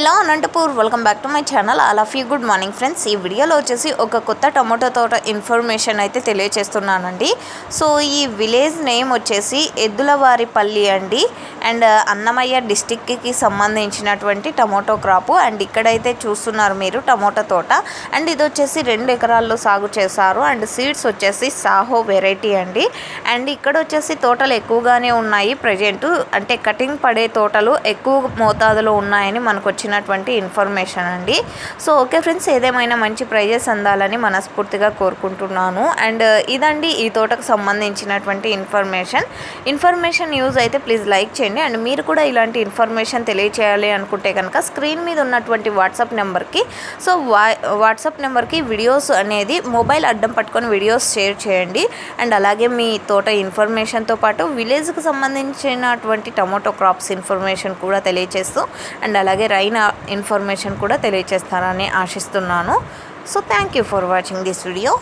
Hello Anantapur. Welcome back to my channel all of you good morning friends ఈ వీడియోలో వచ్చేసి ఒక కొత్త టమాటో తోట ఇన్ఫర్మేషన్ అయితే తెలియచేస్తున్నానండి. సో ఈ విలేజ్ నేమ్ వచ్చేసి ఎద్దులవారిపల్లి అండి. అండ్ uh, అన్నమయ్య డిస్టిక్కి సంబంధించినటువంటి టమాటో క్రాపు అండ్ ఇక్కడైతే చూస్తున్నారు మీరు టమాటో తోట. అండ్ ఇది వచ్చేసి రెండు ఎకరాల్లో సాగు చేశారు. అండ్ సీడ్స్ వచ్చేసి సాహో వెరైటీ అండి. అండ్ ఇక్కడ వచ్చేసి తోటలు ఎక్కువగానే ఉన్నాయి. ప్రజెంట్ అంటే కటింగ్ పడే తోటలు ఎక్కువ మోతాదులో ఉన్నాయని మనకు వచ్చినటువంటి ఇన్ఫర్మేషన్ అండి. సో ఓకే ఫ్రెండ్స్ ఏదేమైనా మంచి ప్రైజెస్ అందాలని మనస్ఫూర్తిగా కోరుకుంటున్నాను. అండ్ uh, ఇదండి ఈ తోటకు సంబంధించినటువంటి ఇన్ఫర్మేషన్ ఇన్ఫర్మేషన్ యూజ్ అయితే ప్లీజ్ లైక్ చేయండి. అండ్ మీరు కూడా ఇలాంటి ఇన్ఫర్మేషన్ తెలియచేయాలి అనుకుంటే కనుక స్క్రీన్ మీద ఉన్నటువంటి వాట్సాప్ నెంబర్కి సో వా వాట్సాప్ నెంబర్కి వీడియోస్ అనేది మొబైల్ అడ్డం పట్టుకొని వీడియోస్ షేర్ చేయండి. అండ్ అలాగే మీ తోట ఇన్ఫర్మేషన్తో పాటు విలేజ్కి సంబంధించినటువంటి టమాటో క్రాప్స్ ఇన్ఫర్మేషన్ కూడా తెలియచేస్తూ అండ్ అలాగే రైన్ ఇన్ఫర్మేషన్ కూడా తెలియచేస్తారని ఆశిస్తున్నాను. So thank you for watching this video